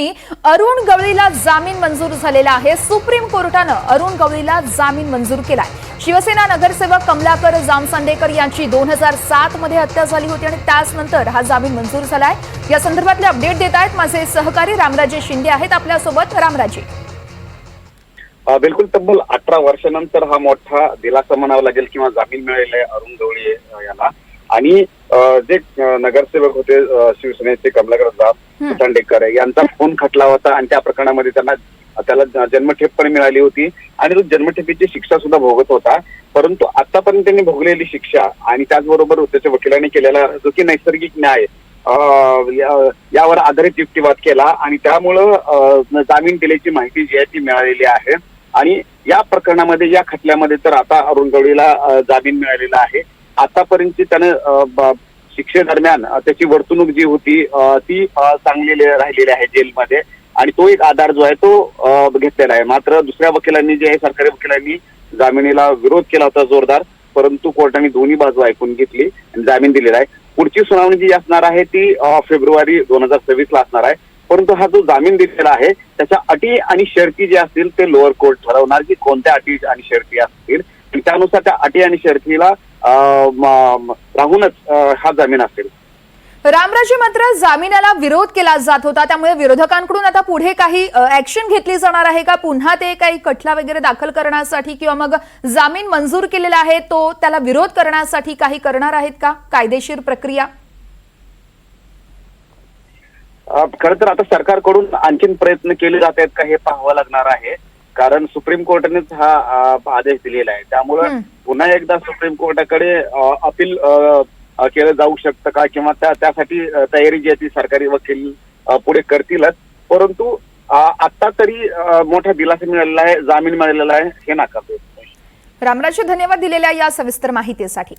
अरुण गवळीला जामीन मंजूर झालेला आहे. सुप्रीम कोर्टानं अरुण गवळीला जामीन मंजूर केलाय. शिवसेना नगरसेवक कमलाकर जामसांडेकर यांची दोन हजार सात मध्ये हत्या झाली होती आणि त्याच नंतर हा जामीन मंजूर झालाय. या संदर्भातले अपडेट देत आहेत माझे सहकारी रामराजे शिंदे आहेत आपल्यासोबत. रामराजे. बिलकुल तब्बल अठरा वर्षानंतर हा मोठा दिलासा म्हणावा लागेल किंवा जामीन मिळालेला आहे अरुण गवळी याला. आणि जे नगरसेवक होते शिवसेनेचे कमलाकर जाब खांडेकर यांचा फोन खटला होता आणि त्या प्रकरणामध्ये त्यांना त्याला जन्मठेप पण मिळाली होती आणि तो जन्मठेपीची शिक्षा सुद्धा भोगत होता. परंतु आतापर्यंत त्यांनी भोगलेली शिक्षा आणि त्याचबरोबर त्याच्या वकिलांनी केलेला जो की नैसर्गिक न्याय यावर आधारित युक्तिवाद केला आणि त्यामुळं जामीन दिल्याची माहिती जी आहे ती मिळालेली आहे. आणि या प्रकरणामध्ये या खटल्यामध्ये तर आता अरुण गवळीला जामीन मिळालेला आहे. आतापर्यंत त्यानं शिक्षेदरम्यान त्याची वर्तणूक जी होती ती चांगली राहिलेली आहे जेलमध्ये. आणि तो एक आधार जो आहे तो घेतलेला आहे. मात्र दुसऱ्या वकिलांनी जे आहे सरकारी वकिलांनी जामिनीला विरोध केला होता जोरदार परंतु कोर्टाने दोन्ही बाजू ऐकून घेतली आणि जामीन दिलेला आहे. पुढची सुनावणी जी असणार आहे ती फेब्रुवारी दोन हजार सव्वीस ला असणार आहे. परंतु हा जो जामीन दिलेला आहे त्याच्या अटी आणि शर्ती जे असतील ते लोअर कोर्ट ठरवणार की कोणत्या अटी आणि शर्ती असतील. त्यानुसार त्या अटी आणि शर्तीला राहूनच हा जामीन असेल. रामराजे मात्र जामिनाला विरोध केला जात होता त्यामुळे विरोधकांकडून आता पुढे काही ऍक्शन घेतली जाणार आहे का? पुन्हा ते काही खटला वगैरे दाखल करण्यासाठी किंवा मग जामीन मंजूर केलेला आहे तो त्याला विरोध करण्यासाठी काही करणार आहेत का? कायदेशीर प्रक्रिया? खरं तर आता सरकारकडून आणखीन प्रयत्न केले जात आहेत का हे पाहावं लागणार आहे. कारण सुप्रीम कोर्टानेच हा आदेश दिलेला आहे. त्यामुळं. पुन्हा एकदा सुप्रीम कोर्टाकडे अपील केलं जाऊ शकतं का? किंवा त्या त्यासाठी तयारी जी आहे ती सरकारी वकील पुढे करतीलच. परंतु आता तरी मोठा दिलासा मिळालेला आहे जामीन मिळालेला आहे हे नाकारतो. रामराजे धन्यवाद दिलेल्या या सविस्तर माहितीसाठी.